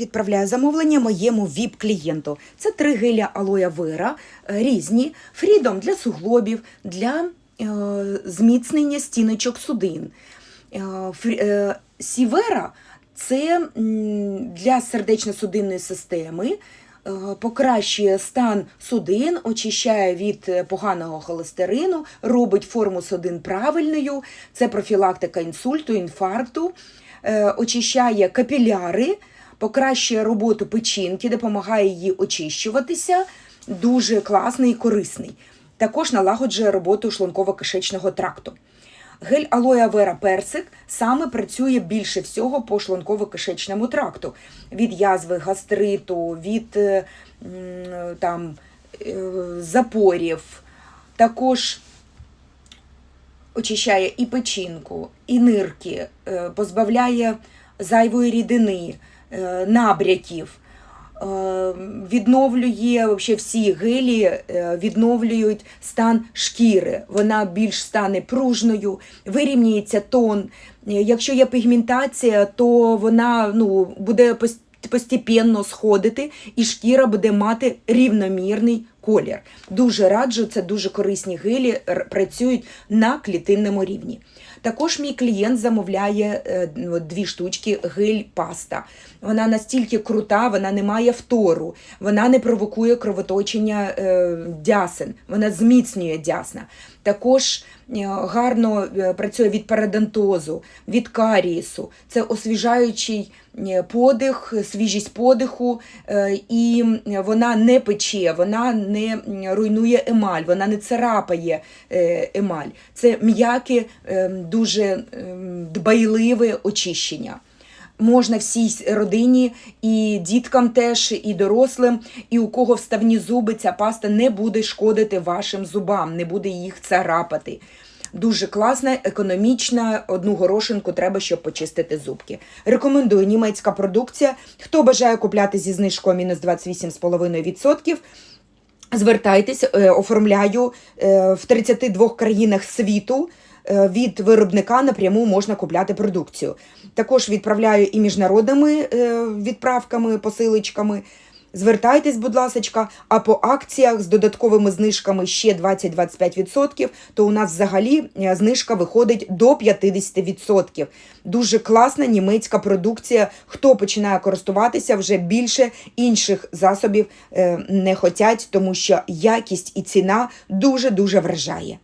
Відправляю замовлення моєму ВІП-клієнту. Це три геля алоя вера, е, різні, фрідом для суглобів, для е, зміцнення стіночок судин. Е, е, сівера це для сердечно-судинної системи. е, Покращує стан судин, очищає від е, поганого холестерину, робить форму судин правильною. Це профілактика інсульту, інфаркту, очищає капіляри, покращує роботу печінки, допомагає їй очищуватися. Дуже класний і корисний. Також налагоджує роботу шлунково-кишечного тракту. Гель алоя вера персик саме працює більше всього по шлунково-кишечному тракту. Від язви, гастриту, від е, там, е, запорів. Також очищає і печінку, і нирки, е, позбавляє зайвої рідини, набряків. е, Відновлює всі гелі, е, відновлюють стан шкіри. Вона більш стане пружною, вирівнюється тон. Е, Якщо є пігментація, то вона ну, буде постепенно сходити, і шкіра буде мати рівномірний колір. Дуже раджу, це дуже корисні гелі, працюють на клітинному рівні. Також мій клієнт замовляє е, ну, дві штучки гель-паста. Вона настільки крута, вона не має втору, вона не провокує кровоточення е, дясен, вона зміцнює дясна. Також е, гарно працює від парадонтозу, від карієсу. Це освіжаючий подих, свіжість подиху, і вона не пече, вона не руйнує емаль, вона не царапає емаль. Це м'яке, е, дуже е, дбайливе очищення. Можна всій родині, і діткам теж, і дорослим, і у кого вставні зуби, ця паста не буде шкодити вашим зубам, не буде їх царапати. Дуже класна, економічна, одну горошинку треба, щоб почистити зубки. Рекомендую німецька продукція. Хто бажає купляти зі знижкою мінус 28,5%, Звертайтесь, е, оформляю е, в 32 країнах світу. Е, Від виробника напряму можна купляти продукцію. Також відправляю і міжнародними е, відправками, посилочками. Звертайтесь, будь ласка, а по акціях з додатковими знижками ще 20-25%, то у нас взагалі е, знижка виходить до 50%. Дуже класна німецька продукція. Хто починає користуватися, вже більше інших засобів не хотять, тому що якість і ціна дуже-дуже вражає.